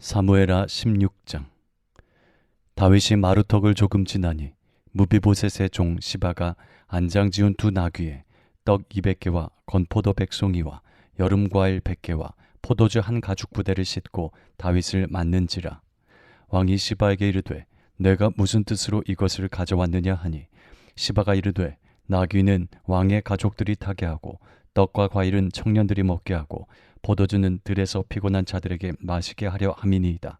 사무에라 16장. 다윗이 마루턱을 조금 지나니 무비보셋의 종 시바가 안장 지은 두 나귀에 떡 200개와 건포도 백송이와 여름 과일 100개와 포도주 한 가죽 부대를 싣고 다윗을 맞는지라. 왕이 시바에게 이르되 내가 무슨 뜻으로 이것을 가져왔느냐 하니? 시바가 이르되 나귀는 왕의 가족들이 타게 하고 떡과 과일은 청년들이 먹게 하고 포도주는 들에서 피곤한 자들에게 마시게 하려 함이니이다.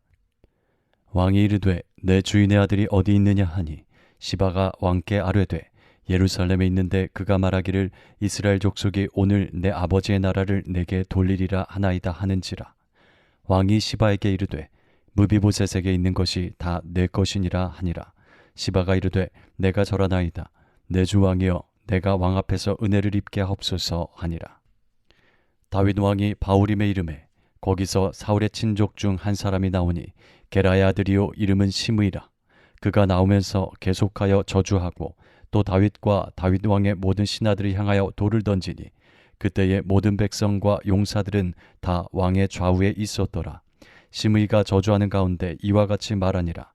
왕이 이르되 내 주인의 아들이 어디 있느냐 하니 시바가 왕께 아뢰되 예루살렘에 있는데 그가 말하기를 이스라엘 족속이 오늘 내 아버지의 나라를 내게 돌리리라 하나이다 하는지라. 왕이 시바에게 이르되 무비보셋에게 있는 것이 다 내 것이니라 하니라. 시바가 이르되 내가 절하나이다. 내 주 왕이여 내가 왕 앞에서 은혜를 입게 하옵소서 하니라. 다윗 왕이 바울임의 이름에 거기서 사울의 친족 중 한 사람이 나오니 게라의 아들이요 이름은 시므이라. 그가 나오면서 계속하여 저주하고 또 다윗과 다윗 왕의 모든 신하들을 향하여 돌을 던지니 그때의 모든 백성과 용사들은 다 왕의 좌우에 있었더라. 시므이가 저주하는 가운데 이와 같이 말하니라.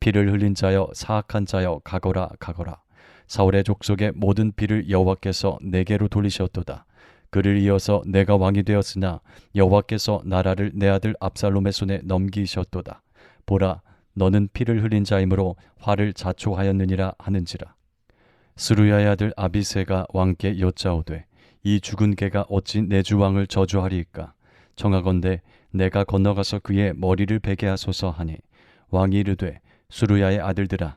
피를 흘린 자여 사악한 자여 가거라 가거라 사울의 족속의 모든 피를 여호와께서 내게로 돌리셨도다 그를 이어서 내가 왕이 되었으나 여호와께서 나라를 내 아들 압살롬의 손에 넘기셨도다. 보라, 너는 피를 흘린 자이므로 화를 자초하였느니라 하는지라. 스루야의 아들 아비세가 왕께 여짜오되 이 죽은 개가 어찌 내 주 왕을 저주하리이까? 청하건대 내가 건너가서 그의 머리를 베게 하소서 하니 왕이 이르되 수루야의 아들들아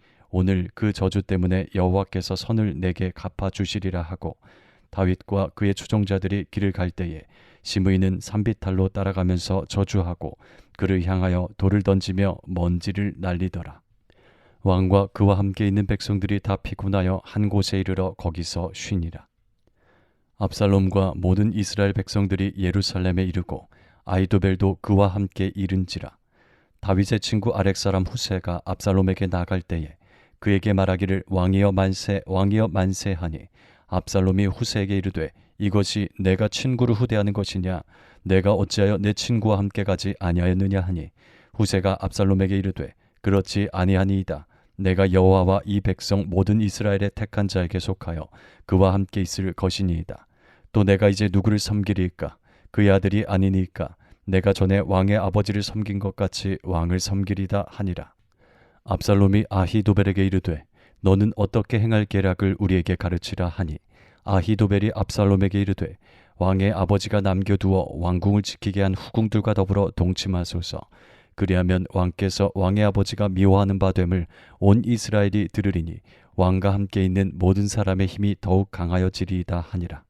오늘 그 저주 때문에 여호와께서 선을 내게 갚아 주시리라 하고 다윗과 그의 추종자들이 길을 갈 때에 시므이는 산비탈로 따라가면서 저주하고 그를 향하여 돌을 던지며 먼지를 날리더라. 왕과 그와 함께 있는 백성들이 다 피곤하여 한 곳에 이르러 거기서 쉬니라. 압살롬과 모든 이스라엘 백성들이 예루살렘에 이르고 아이도벨도 그와 함께 이른지라. 다윗의 친구 아렉 사람 후세가 압살롬에게 나갈 때에 그에게 말하기를 왕이여 만세 왕이여 만세하니 압살롬이 후세에게 이르되 이것이 내가 친구를 후대하는 것이냐? 내가 어찌하여 내 친구와 함께 가지 아니하였느냐 하니? 후세가 압살롬에게 이르되 그렇지 아니하니이다. 내가 여호와와 이 백성 모든 이스라엘의 택한 자에게 속하여 그와 함께 있을 것이니이다. 또 내가 이제 누구를 섬기리까? 그의 아들이 아니니까? 내가 전에 왕의 아버지를 섬긴 것 같이 왕을 섬기리다 하니라 압살롬이 아히도벨에게 이르되 너는 어떻게 행할 계략을 우리에게 가르치라 하니? 아히도벨이 압살롬에게 이르되 왕의 아버지가 남겨두어 왕궁을 지키게 한 후궁들과 더불어 동침하소서. 그리하면 왕께서 왕의 아버지가 미워하는 바됨을 온 이스라엘이 들으리니 왕과 함께 있는 모든 사람의 힘이 더욱 강하여지리이다 하니라.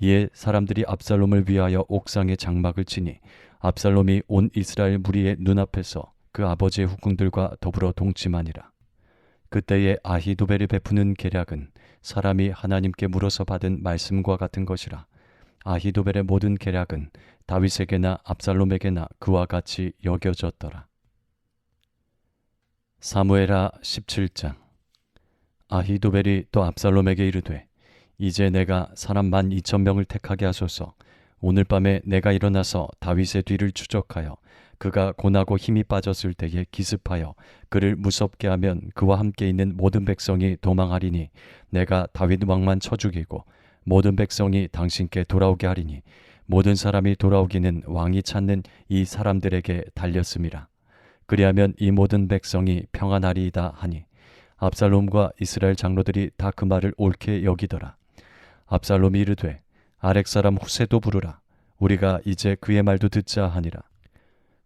이에 사람들이 압살롬을 위하여 옥상에 장막을 치니 압살롬이 온 이스라엘 무리의 눈앞에서 그 아버지의 후궁들과 더불어 동침하니라. 그때에 아히도벨이 베푸는 계략은 사람이 하나님께 물어서 받은 말씀과 같은 것이라. 아히도벨의 모든 계략은 다윗에게나 압살롬에게나 그와 같이 여겨졌더라. 사무에라 17장 아히도벨이 또 압살롬에게 이르되 이제 내가 사람 만 이천 명을 택하게 하소서 오늘 밤에 내가 일어나서 다윗의 뒤를 추적하여 그가 고나고 힘이 빠졌을 때에 기습하여 그를 무섭게 하면 그와 함께 있는 모든 백성이 도망하리니 내가 다윗 왕만 쳐 죽이고 모든 백성이 당신께 돌아오게 하리니 모든 사람이 돌아오기는 왕이 찾는 이 사람들에게 달렸음이라 그리하면 이 모든 백성이 평안하리이다 하니 압살롬과 이스라엘 장로들이 다 그 말을 옳게 여기더라. 압살롬이 이르되 아렉 사람 후세도 부르라. 우리가 이제 그의 말도 듣자 하니라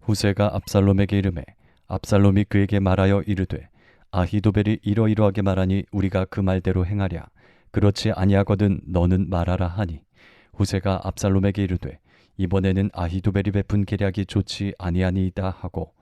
후세가 압살롬에게 이름해 압살롬이 그에게 말하여 이르되 아히도벨이 이러이러하게 말하니 우리가 그 말대로 행하랴. 그렇지 아니하거든 너는 말하라 하니. 후세가 압살롬에게 이르되 이번에는 아히도벨이 베푼 계략이 좋지 아니하니이다 하고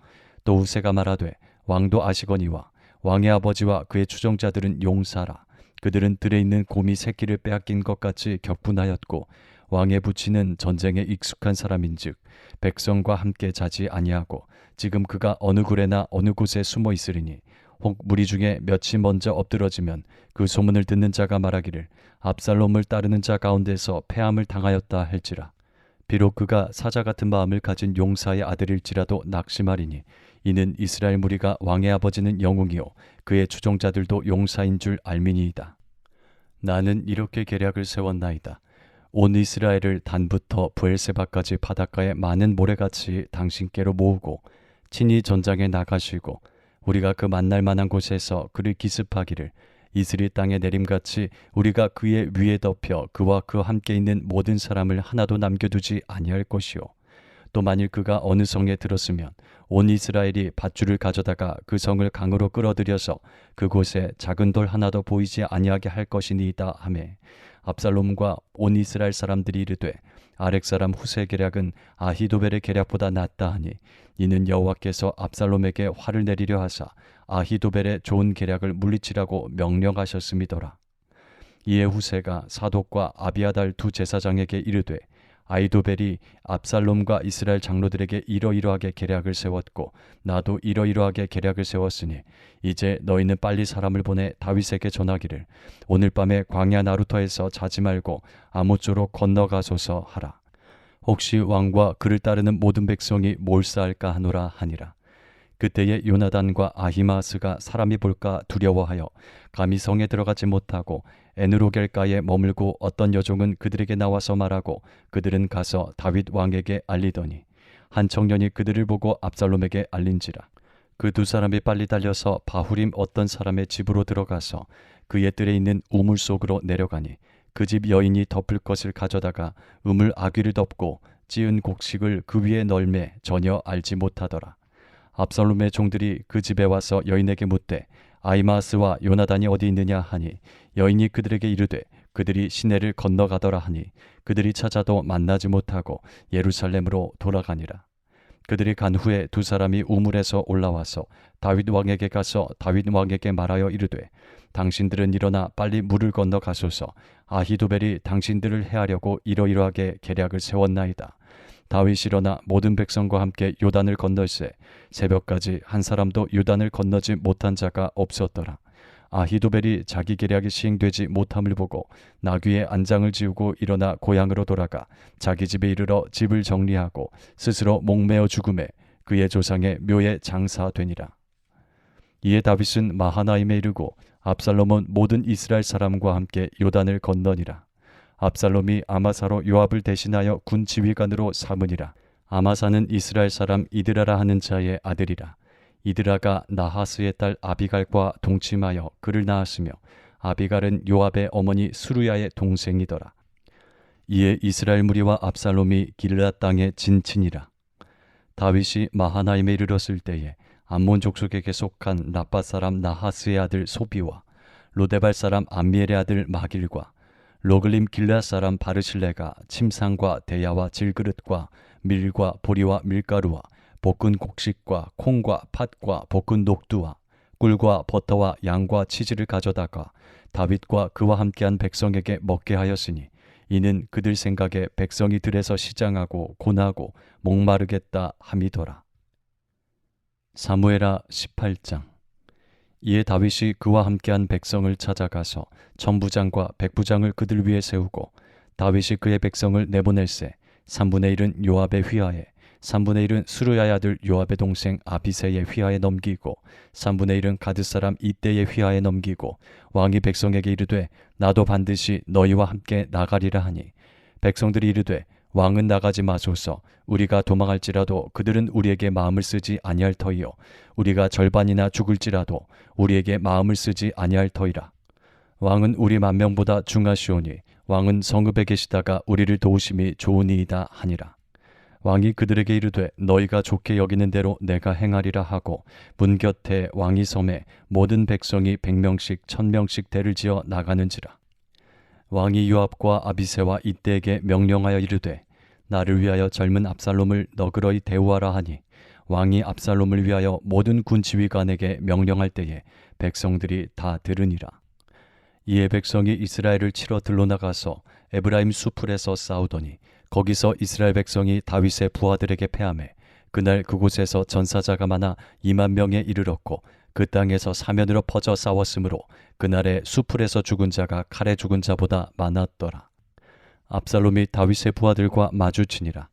또 후세가 말하되 왕도 아시거니와 왕의 아버지와 그의 추종자들은 용사라. 그들은 들에 있는 곰이 새끼를 빼앗긴 것 같이 격분하였고 왕의 부치는 전쟁에 익숙한 사람인즉 백성과 함께 자지 아니하고 지금 그가 어느 굴에나 어느 곳에 숨어 있으리니 혹 무리 중에 몇이 먼저 엎드러지면 그 소문을 듣는 자가 말하기를 압살롬을 따르는 자 가운데서 패함을 당하였다 할지라 비록 그가 사자 같은 마음을 가진 용사의 아들일지라도 낙심하리니 이는 이스라엘 무리가 왕의 아버지는 영웅이요 그의 추종자들도 용사인 줄 알미니이다. 나는 이렇게 계략을 세웠나이다. 온 이스라엘을 단부터 부엘세바까지 바닷가에 많은 모래같이 당신께로 모으고 친히 전장에 나가시고 우리가 그 만날 만한 곳에서 그를 기습하기를 이스리 땅에 내림같이 우리가 그의 위에 덮여 그와 그 함께 있는 모든 사람을 하나도 남겨두지 아니할 것이요. 또 만일 그가 어느 성에 들었으면 온 이스라엘이 밧줄을 가져다가 그 성을 강으로 끌어들여서 그곳에 작은 돌 하나도 보이지 아니하게 할 것이니이다 하매 압살롬과 온 이스라엘 사람들이 이르되 아렉 사람 후세 계략은 아히도벨의 계략보다 낫다 하니 이는 여호와께서 압살롬에게 화를 내리려 하사 아히도벨의 좋은 계략을 물리치라고 명령하셨음이더라. 이에 후세가 사독과 아비아달 두 제사장에게 이르되 아이도벨이 압살롬과 이스라엘 장로들에게 이러이러하게 계략을 세웠고 나도 이러이러하게 계략을 세웠으니 이제 너희는 빨리 사람을 보내 다윗에게 전하기를 오늘 밤에 광야 나루터에서 자지 말고 아모쪼로 건너가소서 하라. 혹시 왕과 그를 따르는 모든 백성이 몰사할까 하노라 하니라. 그때에 요나단과 아히마스가 사람이 볼까 두려워하여 감히 성에 들어가지 못하고 에누로겔가에 머물고 어떤 여종은 그들에게 나와서 말하고 그들은 가서 다윗 왕에게 알리더니 한 청년이 그들을 보고 압살롬에게 알린지라. 그 두 사람이 빨리 달려서 바후림 어떤 사람의 집으로 들어가서 그의 뜰에 있는 우물 속으로 내려가니 그 집 여인이 덮을 것을 가져다가 우물 아귀를 덮고 찌은 곡식을 그 위에 널매 전혀 알지 못하더라 압살롬의 종들이 그 집에 와서 여인에게 묻되 아이마스와 요나단이 어디 있느냐 하니 여인이 그들에게 이르되 그들이 시내를 건너가더라 하니 그들이 찾아도 만나지 못하고 예루살렘으로 돌아가니라. 그들이 간 후에 두 사람이 우물에서 올라와서 다윗 왕에게 가서 다윗 왕에게 말하여 이르되 당신들은 일어나 빨리 물을 건너 가소서 아히도벨이 당신들을 해하려고 이러이러하게 계략을 세웠나이다. 다윗이 일어나 모든 백성과 함께 요단을 건널세 새벽까지 한 사람도 요단을 건너지 못한 자가 없었더라. 아히도벨이 자기 계략이 시행되지 못함을 보고 나귀의 안장을 지우고 일어나 고향으로 돌아가 자기 집에 이르러 집을 정리하고 스스로 목매어 죽음에 그의 조상의 묘에 장사되니라. 이에 다윗은 마하나임에 이르고 압살롬은 모든 이스라엘 사람과 함께 요단을 건너니라. 압살롬이 아마사로 요압을 대신하여 군 지휘관으로 삼으니라. 아마사는 이스라엘 사람 이드라라 하는 자의 아들이라. 이드라가 나하스의 딸 아비갈과 동침하여 그를 낳았으며 아비갈은 요압의 어머니 수루야의 동생이더라. 이에 이스라엘 무리와 압살롬이 길라 땅에 진친이라. 다윗이 마하나임에 이르렀을 때에 암몬 족속에게 속한 라빠 사람 나하스의 아들 소비와 로데발 사람 암미엘의 아들 마길과 로글림 길라 사람 바르실레가 침상과 대야와 질그릇과 밀과 보리와 밀가루와 볶은 곡식과 콩과 팥과 볶은 녹두와 꿀과 버터와 양과 치즈를 가져다가 다윗과 그와 함께한 백성에게 먹게 하였으니 이는 그들 생각에 백성이 들에서 시장하고 고나고 목마르겠다 함이더라. 사무에라 18장 이에 다윗이 그와 함께한 백성을 찾아가서 천부장과 백부장을 그들 위에 세우고 다윗이 그의 백성을 내보낼세 3분의 1은 요압의 휘하에 3분의 1은 수르야의 아들 요압의 동생 아비세의 휘하에 넘기고 3분의 1은 가드 사람 이때의 휘하에 넘기고 왕이 백성에게 이르되 나도 반드시 너희와 함께 나가리라 하니. 백성들이 이르되 왕은 나가지 마소서. 우리가 도망할지라도 그들은 우리에게 마음을 쓰지 아니할 터이요. 우리가 절반이나 죽을지라도 우리에게 마음을 쓰지 아니할 터이라. 왕은 우리 만명보다 중하시오니 왕은 성읍에 계시다가 우리를 도우심이 좋으니이다 하니라. 왕이 그들에게 이르되 너희가 좋게 여기는 대로 내가 행하리라 하고 문 곁에 왕이 섬에 모든 백성이 백명씩 천명씩 대를 지어 나가는지라 왕이 요압과 아비세와 이때에게 명령하여 이르되 나를 위하여 젊은 압살롬을 너그러이 대우하라 하니 왕이 압살롬을 위하여 모든 군 지휘관에게 명령할 때에 백성들이 다 들으니라. 이에 백성이 이스라엘을 치러 들러나가서 에브라임 수풀에서 싸우더니 거기서 이스라엘 백성이 다윗의 부하들에게 패하매 그날 그곳에서 전사자가 많아 2만 명에 이르렀고 그 땅에서 사면으로 퍼져 싸웠으므로 그날에 수풀에서 죽은 자가 칼에 죽은 자보다 많았더라. 압살롬이 다윗의 부하들과 마주치니라.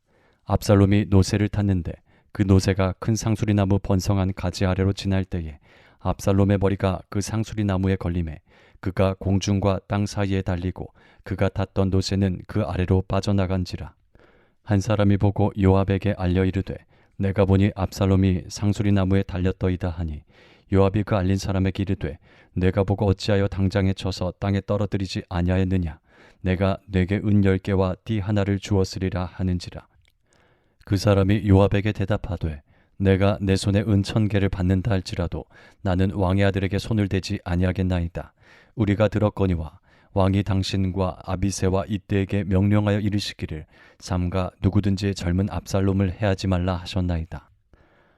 압살롬이 노새를 탔는데 그 노새가 큰 상수리 나무 번성한 가지 아래로 지날 때에 압살롬의 머리가 그 상수리 나무에 걸림에 그가 공중과 땅 사이에 달리고 그가 탔던 노새는 그 아래로 빠져나간지라. 한 사람이 보고 요압에게 알려 이르되 내가 보니 압살롬이 상수리 나무에 달렸더이다 하니 요압이 그 알린 사람에게 이르되 내가 보고 어찌하여 당장에 쳐서 땅에 떨어뜨리지 아니하였느냐? 내가 내게 은 열 개와 띠 하나를 주었으리라 하는지라. 그 사람이 요압에게 대답하되 내가 내 손에 은 천 개를 받는다 할지라도 나는 왕의 아들에게 손을 대지 아니하겠나이다. 우리가 들었거니와 왕이 당신과 아비세와 이때에게 명령하여 이르시기를 삼가 누구든지 젊은 압살롬을 해하지 말라 하셨나이다.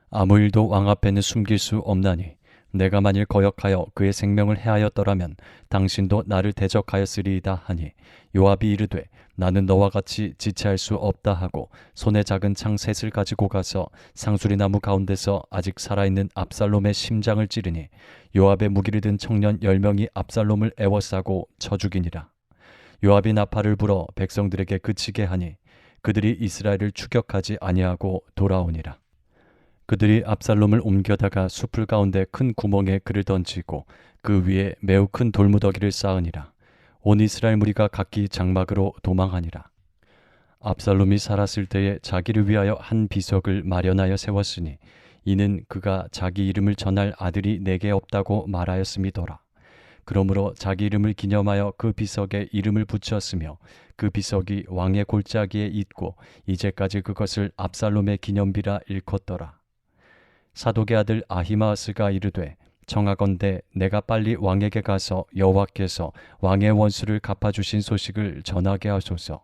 아무 일도 왕 앞에는 숨길 수 없나니 내가 만일 거역하여 그의 생명을 해하였더라면 당신도 나를 대적하였으리이다 하니 요압이 이르되 나는 너와 같이 지체할 수 없다 하고 손에 작은 창 셋을 가지고 가서 상수리 나무 가운데서 아직 살아있는 압살롬의 심장을 찌르니 요압의 무기를 든 청년 열 명이 압살롬을 애워싸고 쳐 죽이니라. 요압이 나팔을 불어 백성들에게 그치게 하니 그들이 이스라엘을 추격하지 아니하고 돌아오니라 그들이 압살롬을 옮겨다가 숲을 가운데 큰 구멍에 그를 던지고 그 위에 매우 큰 돌무더기를 쌓으니라. 온 이스라엘 무리가 각기 장막으로 도망하니라. 압살롬이 살았을 때에 자기를 위하여 한 비석을 마련하여 세웠으니 이는 그가 자기 이름을 전할 아들이 내게 없다고 말하였음이더라. 그러므로 자기 이름을 기념하여 그 비석에 이름을 붙였으며 그 비석이 왕의 골짜기에 있고 이제까지 그것을 압살롬의 기념비라 일컫더라. 사독의 아들 아히마스가 이르되 청하건대 내가 빨리 왕에게 가서 여호와께서 왕의 원수를 갚아주신 소식을 전하게 하소서.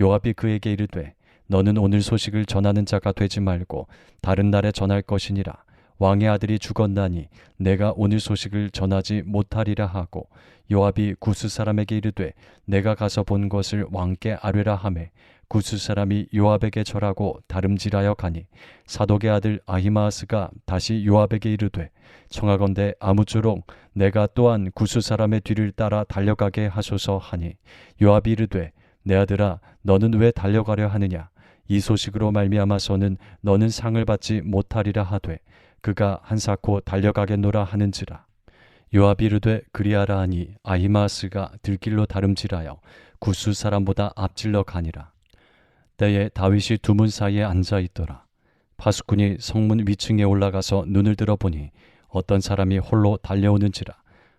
요압이 그에게 이르되 너는 오늘 소식을 전하는 자가 되지 말고 다른 날에 전할 것이니라. 왕의 아들이 죽었나니 내가 오늘 소식을 전하지 못하리라 하고 요압이 구스 사람에게 이르되 내가 가서 본 것을 왕께 아뢰라 하매 구스 사람이 요압에게 절하고 다름질하여 가니 사독의 아들 아히마스가 다시 요압에게 이르되 청하건대 아무쪼록 내가 또한 구스 사람의 뒤를 따라 달려가게 하소서 하니 요압이 이르되 내 아들아 너는 왜 달려가려 하느냐? 이 소식으로 말미암아서는 너는 상을 받지 못하리라 하되 그가 한사코 달려가겠노라 하는지라. 요압이 이르되 그리하라 하니 아히마스가 들길로 다름질하여 구스 사람보다 앞질러 가니라 때에 다윗이 두문 사이에 앉아 있더라. 파수꾼이 성문 위층에 올라가서 눈을 들어보니 어떤 사람이 홀로 달려오는지라.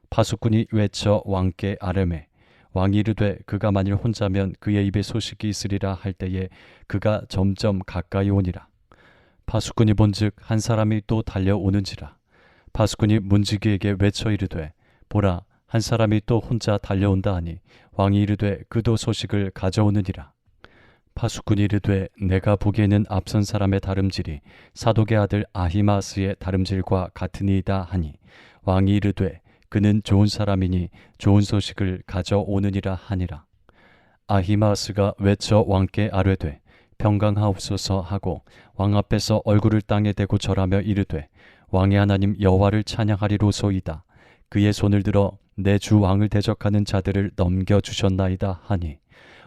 파수꾼이 외쳐 왕께 아뢰매 왕이 이르되 그가 만일 혼자면 그의 입에 소식이 있으리라 할 때에 그가 점점 가까이 오니라. 파수꾼이 본즉 한 사람이 또 달려오는지라. 파수꾼이 문지기에게 외쳐 이르되 보라 한 사람이 또 혼자 달려온다 하니 왕이 이르되 그도 소식을 가져오느니라. 파수꾼이 이르되 내가 보기에는 앞선 사람의 다름질이 사독의 아들 아히마스의 다름질과 같으니이다 하니 왕이 이르되 그는 좋은 사람이니 좋은 소식을 가져오느니라 하니라. 아히마스가 외쳐 왕께 아뢰되 평강하옵소서 하고 왕 앞에서 얼굴을 땅에 대고 절하며 이르되 왕의 하나님 여호와를 찬양하리로소이다. 그의 손을 들어 내 주 왕을 대적하는 자들을 넘겨 주셨나이다 하니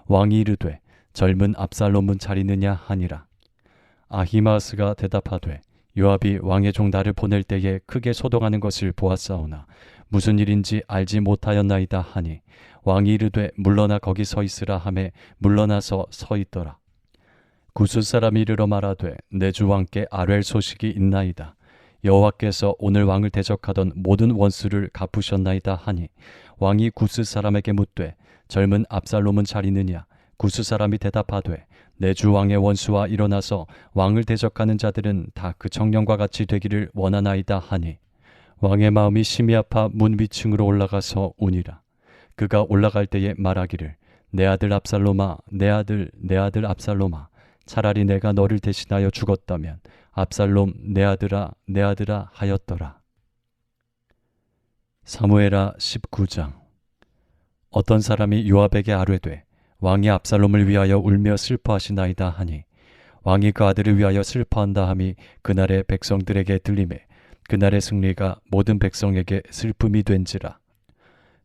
왕이 이르되 젊은 압살롬은 자리느냐 하니라. 아히마스가 대답하되 요압이 왕의 종 나를 보낼 때에 크게 소동하는 것을 보았사오나 무슨 일인지 알지 못하였나이다 하니 왕이 이르되 물러나 거기 서 있으라 하매 물러나서 서 있더라. 구스 사람이 이르러 말하되 내 주 왕께 아뢰 소식이 있나이다. 여호와께서 오늘 왕을 대적하던 모든 원수를 갚으셨나이다 하니 왕이 구스 사람에게 묻되 젊은 압살롬은 잘 있느냐 구스 사람이 대답하되 내 주 왕의 원수와 일어나서 왕을 대적하는 자들은 다 그 청년과 같이 되기를 원하나이다 하니 왕의 마음이 심히 아파 문 위층으로 올라가서 우니라 그가 올라갈 때에 말하기를 내 아들 압살롬아 내 아들 내 아들 압살롬아 차라리 내가 너를 대신하여 죽었다면 압살롬 내 아들아 내 아들아 하였더라. 사무엘하 19장 어떤 사람이 요압에게 아뢰되 왕이 압살롬을 위하여 울며 슬퍼하시나이다 하니 왕이 그 아들을 위하여 슬퍼한다 함이 그날의 백성들에게 들림에 그날의 승리가 모든 백성에게 슬픔이 된지라.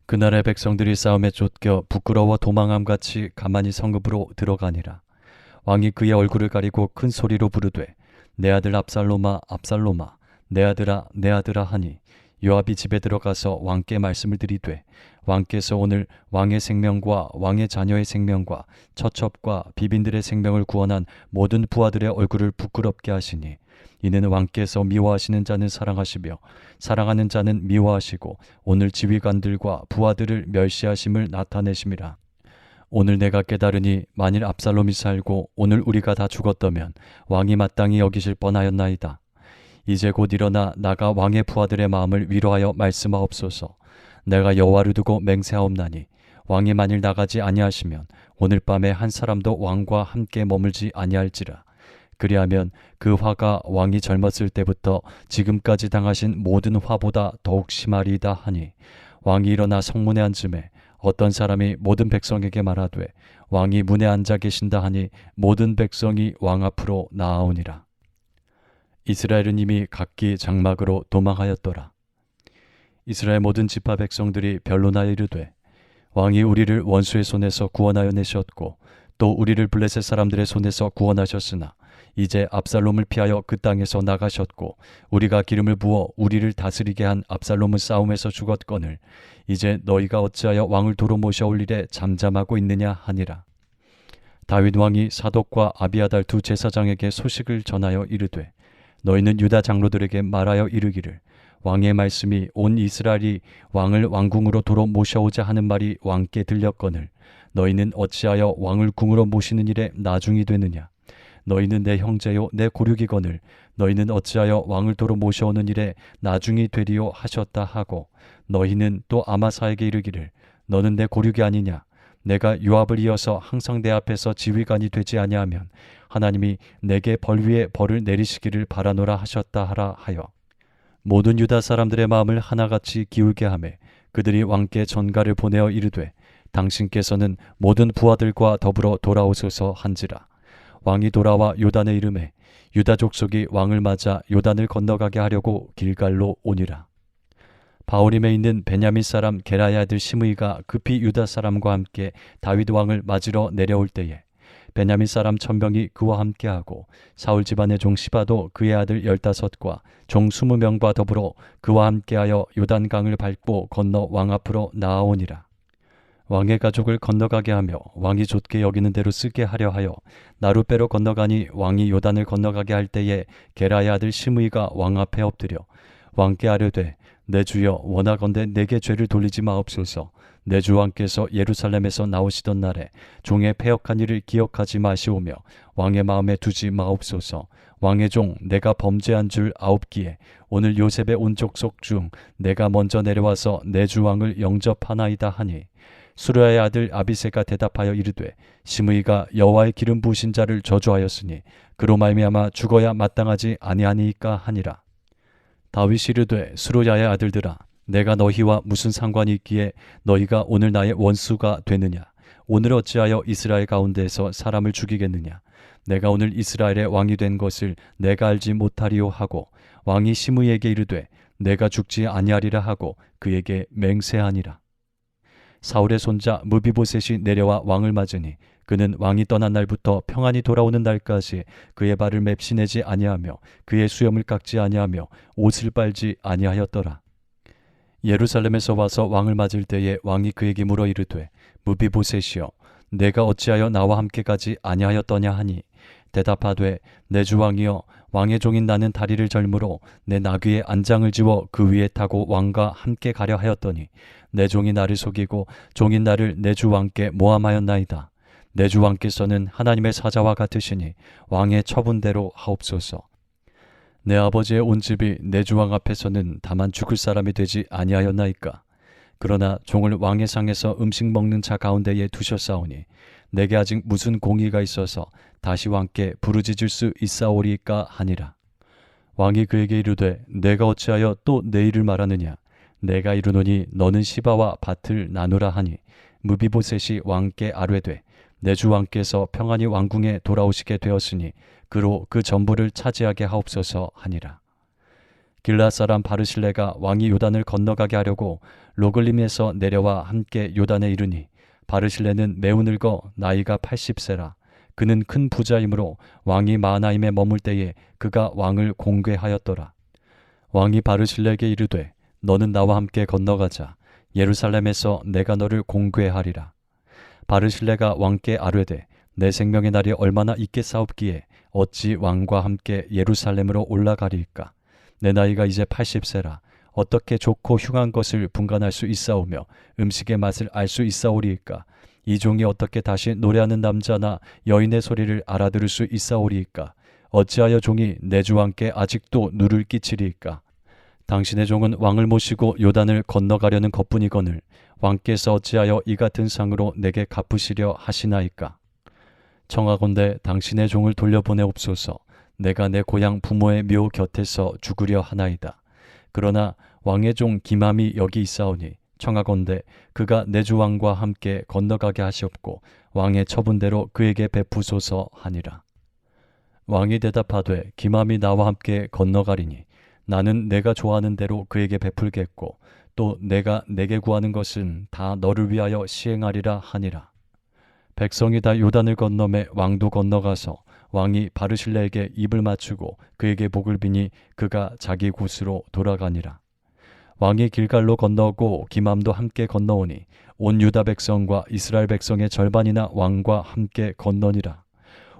그날의 백성들이 싸움에 쫓겨 부끄러워 도망함 같이 가만히 성읍으로 들어가니라. 왕이 그의 얼굴을 가리고 큰 소리로 부르되 내 아들 압살롬아 압살롬아 내 아들아 내 아들아 하니 요압이 집에 들어가서 왕께 말씀을 드리되 왕께서 오늘 왕의 생명과 왕의 자녀의 생명과 처첩과 비빈들의 생명을 구원한 모든 부하들의 얼굴을 부끄럽게 하시니 이는 왕께서 미워하시는 자는 사랑하시며 사랑하는 자는 미워하시고 오늘 지휘관들과 부하들을 멸시하심을 나타내심이라 오늘 내가 깨달으니 만일 압살롬이 살고 오늘 우리가 다 죽었다면 왕이 마땅히 여기실 뻔하였나이다 이제 곧 일어나 나가 왕의 부하들의 마음을 위로하여 말씀하옵소서. 내가 여호와를 두고 맹세하옵나니 왕이 만일 나가지 아니하시면 오늘 밤에 한 사람도 왕과 함께 머물지 아니할지라. 그리하면 그 화가 왕이 젊었을 때부터 지금까지 당하신 모든 화보다 더욱 심하리이다 하니 왕이 일어나 성문에 앉음에 어떤 사람이 모든 백성에게 말하되 왕이 문에 앉아 계신다 하니 모든 백성이 왕 앞으로 나아오니라. 이스라엘은 이미 각기 장막으로 도망하였더라. 이스라엘 모든 지파 백성들이 변론하여 이르되 왕이 우리를 원수의 손에서 구원하여 내셨고 또 우리를 블레셋 사람들의 손에서 구원하셨으나 이제 압살롬을 피하여 그 땅에서 나가셨고 우리가 기름을 부어 우리를 다스리게 한 압살롬은 싸움에서 죽었거늘 이제 너희가 어찌하여 왕을 도로 모셔올 일에 잠잠하고 있느냐 하니라. 다윗 왕이 사독과 아비아달 두 제사장에게 소식을 전하여 이르되 너희는 유다 장로들에게 말하여 이르기를 왕의 말씀이 온 이스라엘이 왕을 왕궁으로 도로 모셔오자 하는 말이 왕께 들렸거늘 너희는 어찌하여 왕을 궁으로 모시는 일에 나중이 되느냐? 너희는 내 형제요 내 고륙이거늘 너희는 어찌하여 왕을 도로 모셔오는 일에 나중이 되리요 하셨다 하고 너희는 또 아마사에게 이르기를 너는 내 고륙이 아니냐? 내가 요압을 이어서 항상 내 앞에서 지휘관이 되지 아니하면 하나님이 내게 벌 위에 벌을 내리시기를 바라노라 하셨다 하라 하여 모든 유다 사람들의 마음을 하나같이 기울게 하매 그들이 왕께 전가를 보내어 이르되 당신께서는 모든 부하들과 더불어 돌아오소서 한지라. 왕이 돌아와 요단의 이름에 유다 족속이 왕을 맞아 요단을 건너가게 하려고 길갈로 오니라. 바오림에 있는 베냐민 사람 게라의 아들 시므이가 급히 유다 사람과 함께 다윗 왕을 맞으러 내려올 때에 베냐민 사람 천명이 그와 함께하고 사울 집안의 종 시바도 그의 아들 열다섯과 종 스무 명과 더불어 그와 함께하여 요단강을 밟고 건너 왕 앞으로 나아오니라. 왕의 가족을 건너가게 하며 왕이 좋게 여기는 대로 쓰게 하려 하여 나룻배로 건너가니 왕이 요단을 건너가게 할 때에 게라의 아들 시므이가 왕 앞에 엎드려 왕께 아뢰되 내 주여 원하건대 내게 죄를 돌리지 마옵소서 내 주왕께서 예루살렘에서 나오시던 날에 종의 패역한 일을 기억하지 마시오며 왕의 마음에 두지 마옵소서. 왕의 종 내가 범죄한 줄 아옵기에 오늘 요셉의 온 족속 중 내가 먼저 내려와서 내 주왕을 영접하나이다 하니 수르야의 아들 아비세가 대답하여 이르되 시므이가 여호와의 기름 부으신 자를 저주하였으니 그로 말미암아 죽어야 마땅하지 아니하니이까 하니라. 다윗이 이르되 수르야의 아들들아 내가 너희와 무슨 상관이 있기에 너희가 오늘 나의 원수가 되느냐? 오늘 어찌하여 이스라엘 가운데에서 사람을 죽이겠느냐? 내가 오늘 이스라엘의 왕이 된 것을 내가 알지 못하리오 하고 왕이 시므이에게 이르되 내가 죽지 아니하리라 하고 그에게 맹세하니라. 사울의 손자 무비보셋이 내려와 왕을 맞으니 그는 왕이 떠난 날부터 평안히 돌아오는 날까지 그의 발을 맵시내지 아니하며 그의 수염을 깎지 아니하며 옷을 빨지 아니하였더라. 예루살렘에서 와서 왕을 맞을 때에 왕이 그에게 물어 이르되 무비보셋이여 내가 어찌하여 나와 함께 가지 아니하였더냐 하니 대답하되 내 주왕이여 왕의 종인 나는 다리를 절므로 내 나귀에 안장을 지워 그 위에 타고 왕과 함께 가려 하였더니 내 종이 나를 속이고 종인 나를 내 주왕께 모함하였나이다. 내 주왕께서는 하나님의 사자와 같으시니 왕의 처분대로 하옵소서. 내 아버지의 온 집이 내 주왕 앞에서는 다만 죽을 사람이 되지 아니하였나이까. 그러나 종을 왕의 상에서 음식 먹는 자 가운데에 두셨사오니 내게 아직 무슨 공의가 있어서 다시 왕께 부르짖을 수 있사오리까 하니라. 왕이 그에게 이르되 내가 어찌하여 또 내 일을 말하느냐 내가 이르노니 너는 시바와 밭을 나누라 하니 무비보셋이 왕께 아뢰되 내 주 왕께서 평안히 왕궁에 돌아오시게 되었으니 그로 그 전부를 차지하게 하옵소서 하니라. 길라 사람 바르실레가 왕이 요단을 건너가게 하려고 로글림에서 내려와 함께 요단에 이르니 바르실레는 매우 늙어 나이가 80세라. 그는 큰 부자이므로 왕이 마하나임에 머물 때에 그가 왕을 공궤하였더라. 왕이 바르실레에게 이르되 너는 나와 함께 건너가자. 예루살렘에서 내가 너를 공궤하리라. 바르실레가 왕께 아뢰되 내 생명의 날이 얼마나 있겠사옵기에 어찌 왕과 함께 예루살렘으로 올라가리이까? 내 나이가 이제 80세라. 어떻게 좋고 흉한 것을 분간할 수 있사오며 음식의 맛을 알 수 있사오리이까? 이 종이 어떻게 다시 노래하는 남자나 여인의 소리를 알아들을 수 있사오리이까? 어찌하여 종이 내 주왕께 아직도 누를 끼치리이까? 당신의 종은 왕을 모시고 요단을 건너가려는 것뿐이거늘 왕께서 어찌하여 이 같은 상으로 내게 갚으시려 하시나이까 청하건대 당신의 종을 돌려보내옵소서. 내가 내 고향 부모의 묘 곁에서 죽으려 하나이다. 그러나 왕의 종 기맘이 여기 있사오니 청하건대 그가 내주 왕과 함께 건너가게 하시옵고 왕의 처분대로 그에게 베푸소서 하니라. 왕이 대답하되 기맘이 나와 함께 건너가리니 나는 내가 좋아하는 대로 그에게 베풀겠고 또 내가 내게 구하는 것은 다 너를 위하여 시행하리라 하니라 백성이 다 요단을 건너매 왕도 건너가서 왕이 바르실레에게 입을 맞추고 그에게 복을 비니 그가 자기 곳으로 돌아가니라. 왕이 길갈로 건너고 기맘도 함께 건너오니 온 유다 백성과 이스라엘 백성의 절반이나 왕과 함께 건너니라.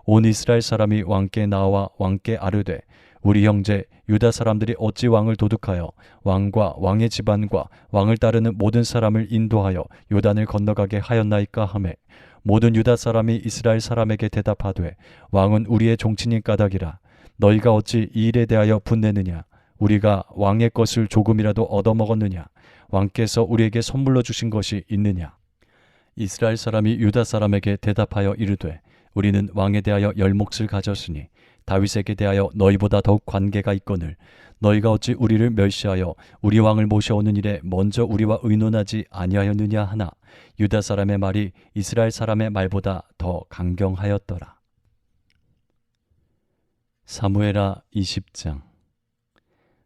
온 이스라엘 사람이 왕께 나와 왕께 아르되 우리 형제 유다 사람들이 어찌 왕을 도둑하여 왕과 왕의 집안과 왕을 따르는 모든 사람을 인도하여 요단을 건너가게 하였나이까 하매 모든 유다 사람이 이스라엘 사람에게 대답하되 왕은 우리의 종친인 까닭이라. 너희가 어찌 이 일에 대하여 분내느냐? 우리가 왕의 것을 조금이라도 얻어먹었느냐? 왕께서 우리에게 선물로 주신 것이 있느냐? 이스라엘 사람이 유다 사람에게 대답하여 이르되 우리는 왕에 대하여 열 몫을 가졌으니 다윗에게 대하여 너희보다 더욱 관계가 있거늘 너희가 어찌 우리를 멸시하여 우리 왕을 모셔오는 일에 먼저 우리와 의논하지 아니하였느냐 하나 유다 사람의 말이 이스라엘 사람의 말보다 더 강경하였더라. 사무엘하 20장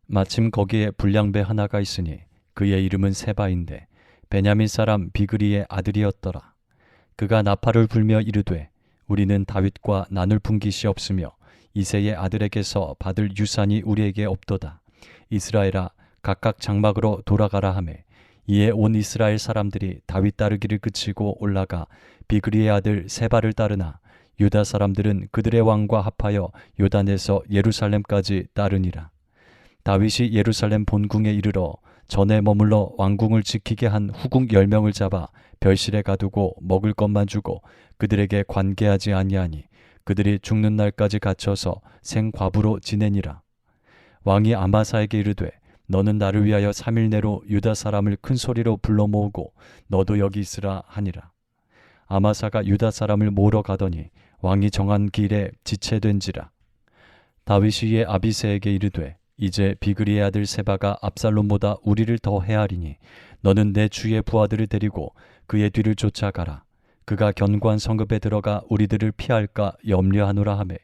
마침 거기에 불량배 하나가 있으니 그의 이름은 세바인데 베냐민 사람 비그리의 아들이었더라. 그가 나팔을 불며 이르되 우리는 다윗과 나눌 분깃이 없으며 이세의 아들에게서 받을 유산이 우리에게 없도다. 이스라엘아 각각 장막으로 돌아가라 하매 이에 온 이스라엘 사람들이 다윗 따르기를 그치고 올라가 비그리의 아들 세바를 따르나 유다 사람들은 그들의 왕과 합하여 요단에서 예루살렘까지 따르니라. 다윗이 예루살렘 본궁에 이르러 전에 머물러 왕궁을 지키게 한 후궁 열 명을 잡아 별실에 가두고 먹을 것만 주고 그들에게 관계하지 아니하니 그들이 죽는 날까지 갇혀서 생과부로 지내니라. 왕이 아마사에게 이르되 너는 나를 위하여 삼일 내로 유다 사람을 큰 소리로 불러 모으고 너도 여기 있으라 하니라. 아마사가 유다 사람을 모으러 가더니 왕이 정한 길에 지체된지라. 다윗이 이에 아비세에게 이르되 이제 비그리의 아들 세바가 압살롬보다 우리를 더 헤아리니 너는 내 주의 부하들을 데리고 그의 뒤를 쫓아가라. 그가 견고한 성읍에 들어가 우리들을 피할까 염려하노라 하매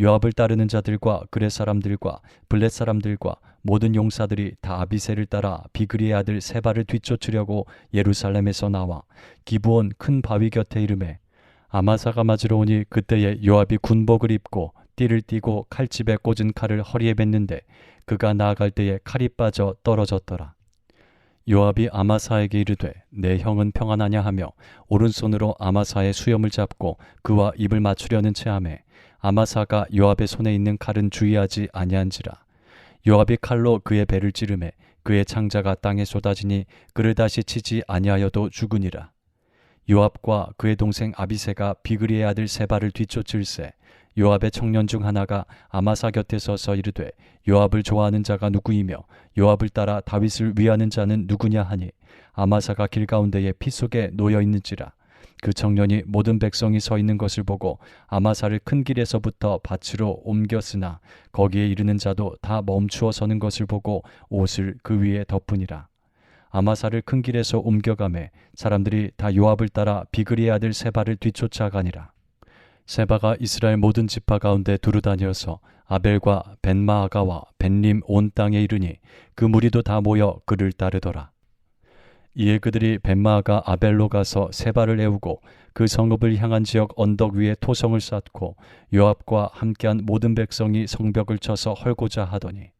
요압을 따르는 자들과 그레 사람들과 블렛 사람들과 모든 용사들이 다 아비세를 따라 비그리의 아들 세바를 뒤쫓으려고 예루살렘에서 나와 기부온 큰 바위 곁에 이름에 아마사가 맞으러 오니 그때에 요압이 군복을 입고 띠를 띠고 칼집에 꽂은 칼을 허리에 맸는데 그가 나아갈 때에 칼이 빠져 떨어졌더라. 요압이 아마사에게 이르되 내 형은 평안하냐 하며 오른손으로 아마사의 수염을 잡고 그와 입을 맞추려는 체함에 아마사가 요압의 손에 있는 칼은 주의하지 아니한지라. 요압이 칼로 그의 배를 찌르매 그의 창자가 땅에 쏟아지니 그를 다시 치지 아니하여도 죽으니라. 요압과 그의 동생 아비세가 비그리의 아들 세바를 뒤쫓을세 요압의 청년 중 하나가 아마사 곁에 서서 이르되 요압을 좋아하는 자가 누구이며 요압을 따라 다윗을 위하는 자는 누구냐 하니 아마사가 길 가운데에 피 속에 놓여 있는지라 그 청년이 모든 백성이 서 있는 것을 보고 아마사를 큰 길에서부터 밭으로 옮겼으나 거기에 이르는 자도 다 멈추어 서는 것을 보고 옷을 그 위에 덮으니라. 아마사를 큰 길에서 옮겨가매 사람들이 다 요압을 따라 비그리의 아들 세바를 뒤쫓아가니라. 세바가 이스라엘 모든 지파 가운데 두루 다녀서 아벨과 벤마아가와 벤림 온 땅에 이르니 그 무리도 다 모여 그를 따르더라. 이에 그들이 벤마아가 아벨로 가서 세바를 애우고 그 성읍을 향한 지역 언덕 위에 토성을 쌓고 요압과 함께한 모든 백성이 성벽을 쳐서 헐고자 하더니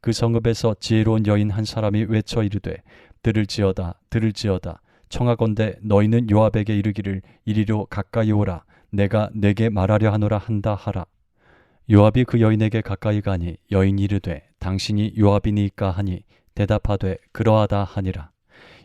그 성읍에서 지혜로운 여인 한 사람이 외쳐 이르되 들을지어다 들을지어다 청하건대 너희는 요압에게 이르기를 이리로 가까이 오라. 내가 내게 말하려 하노라 한다 하라. 요압이 그 여인에게 가까이 가니 여인이 이르되 당신이 요압이니까 하니 대답하되 그러하다 하니라.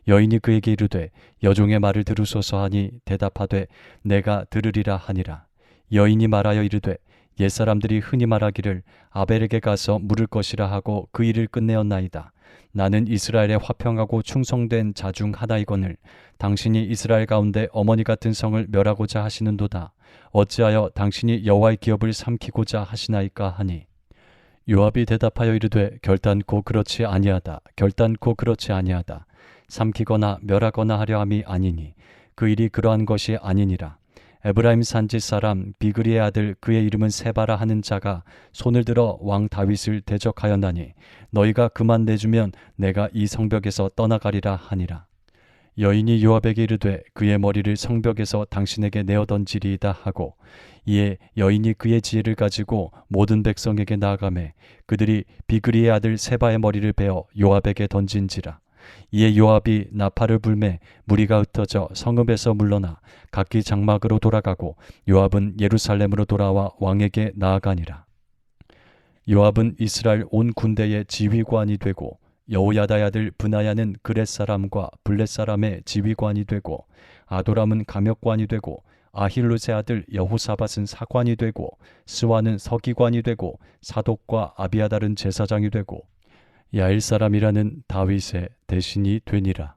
여인이 그에게 이르되 여종의 말을 들으소서 하니 대답하되 내가 들으리라 하니라. 여인이 말하여 이르되 옛사람들이 흔히 말하기를 아벨에게 가서 물을 것이라 하고 그 일을 끝내었나이다. 나는 이스라엘의 화평하고 충성된 자 중 하나이거늘 당신이 이스라엘 가운데 어머니 같은 성을 멸하고자 하시는도다. 어찌하여 당신이 여호와의 기업을 삼키고자 하시나이까 하니 요압이 대답하여 이르되 결단코 그렇지 아니하다. 결단코 그렇지 아니하다. 삼키거나 멸하거나 하려 함이 아니니 그 일이 그러한 것이 아니니라. 에브라임 산지 사람 비그리의 아들 그의 이름은 세바라 하는 자가 손을 들어 왕 다윗을 대적하였나니 너희가 그만 내주면 내가 이 성벽에서 떠나가리라 하니라. 여인이 요압에게 이르되 그의 머리를 성벽에서 당신에게 내어 던지리이다 하고 이에 여인이 그의 지혜를 가지고 모든 백성에게 나아가매 그들이 비그리의 아들 세바의 머리를 베어 요압에게 던진지라. 이에 요압이 나팔을 불매 무리가 흩어져 성읍에서 물러나 각기 장막으로 돌아가고 요압은 예루살렘으로 돌아와 왕에게 나아가니라. 요압은 이스라엘 온 군대의 지휘관이 되고 여호야다의 아들 브나야는 그렛 사람과 블렛 사람의 지휘관이 되고 아도람은 감역관이 되고 아힐루의 아들 여호사밧은 사관이 되고 스와는 서기관이 되고 사독과 아비아달은 제사장이 되고 야일 사람이라는 다윗의 대신이 되니라.